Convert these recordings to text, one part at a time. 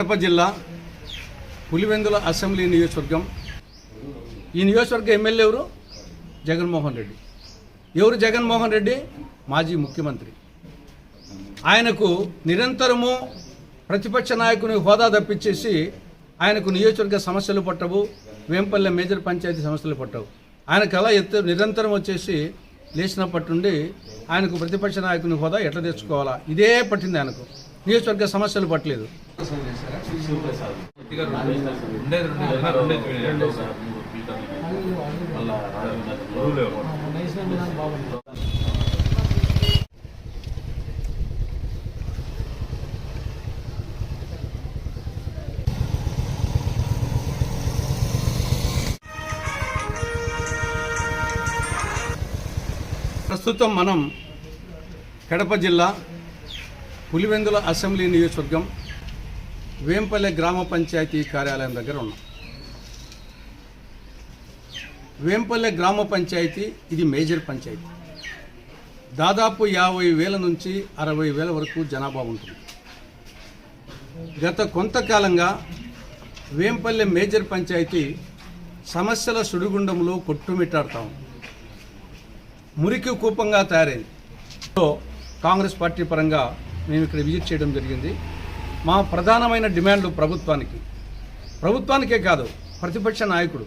కడప జిల్లా పులివెందుల అసెంబ్లీ నియోజకవర్గం. ఈ నియోజకవర్గ ఎమ్మెల్యే ఎవరు? జగన్మోహన్ రెడ్డి. ఎవరు జగన్మోహన్ రెడ్డి? మాజీ ముఖ్యమంత్రి. ఆయనకు నిరంతరము ప్రతిపక్ష నాయకుని హోదా తప్పించేసి ఆయనకు నియోజకవర్గ సమస్యలు పట్టవు వేంపల్లె మేజర్ పంచాయతీ సమస్యలు పట్టవు. ఆయనకు అలా ఎత్తు నిరంతరం వచ్చేసి లేచినప్పటి నుండి ఆయనకు ప్రతిపక్ష నాయకుని హోదా ఎట్లా తెచ్చుకోవాలా? ఇదే పట్టింది ఆయనకు. నియోజకవర్గ సమస్యలు పట్టలేదు. ప్రస్తుతం మనం కడప జిల్లా పులివెందుల అసెంబ్లీ నియోజకవర్గం వేంపల్లె గ్రామ పంచాయతీ కార్యాలయం దగ్గర ఉన్నాం. వేంపల్లె గ్రామ పంచాయతీ ఇది మేజర్ పంచాయతీ. దాదాపు యాభై వేల నుంచి అరవై వేల వరకు జనాభా ఉంటుంది. గత కొంతకాలంగా వేంపల్లె మేజర్ పంచాయతీ సమస్యల సుడిగుండంలో కొట్టుమిట్టాడుతా ఉంది. మురికి కూపంగా తయారైంది. కాంగ్రెస్ పార్టీ పరంగా మేము ఇక్కడ విజిట్ చేయడం జరిగింది. మా ప్రధానమైన డిమాండ్లు ప్రభుత్వానికి. ప్రభుత్వానికే కాదు ప్రతిపక్ష నాయకుడు.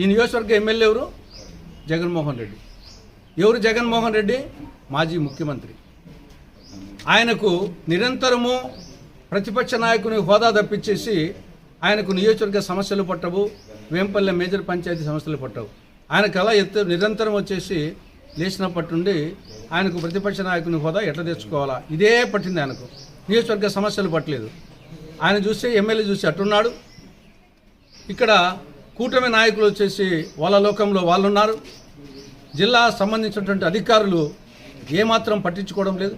ఈ నియోజకవర్గ ఎమ్మెల్యే ఎవరు? జగన్మోహన్ రెడ్డి. ఎవరు జగన్మోహన్ రెడ్డి? మాజీ ముఖ్యమంత్రి. ఆయనకు నిరంతరము ప్రతిపక్ష నాయకుని హోదా తప్పించేసి ఆయనకు నియోజకవర్గ సమస్యలు పట్టవు వేంపల్లె మేజర్ పంచాయతీ సమస్యలు పట్టవు. ఆయనకు అలా ఎత్తు నిరంతరం వచ్చేసి లేచినప్పటి నుండి ఆయనకు ప్రతిపక్ష నాయకుని హోదా ఎట్లా తెచ్చుకోవాలా? ఇదే పట్టింది ఆయనకు. నియోజకవర్గ సమస్యలు పట్టలేదు. ఆయన చూస్తే ఎమ్మెల్యే చూసి అట్టున్నాడు. ఇక్కడ కూటమి నాయకులు వచ్చేసి వాళ్ళ లోకంలో వాళ్ళు ఉన్నారు జిల్లా సంబంధించినటువంటి అధికారులు ఏమాత్రం పట్టించుకోవడం లేదు.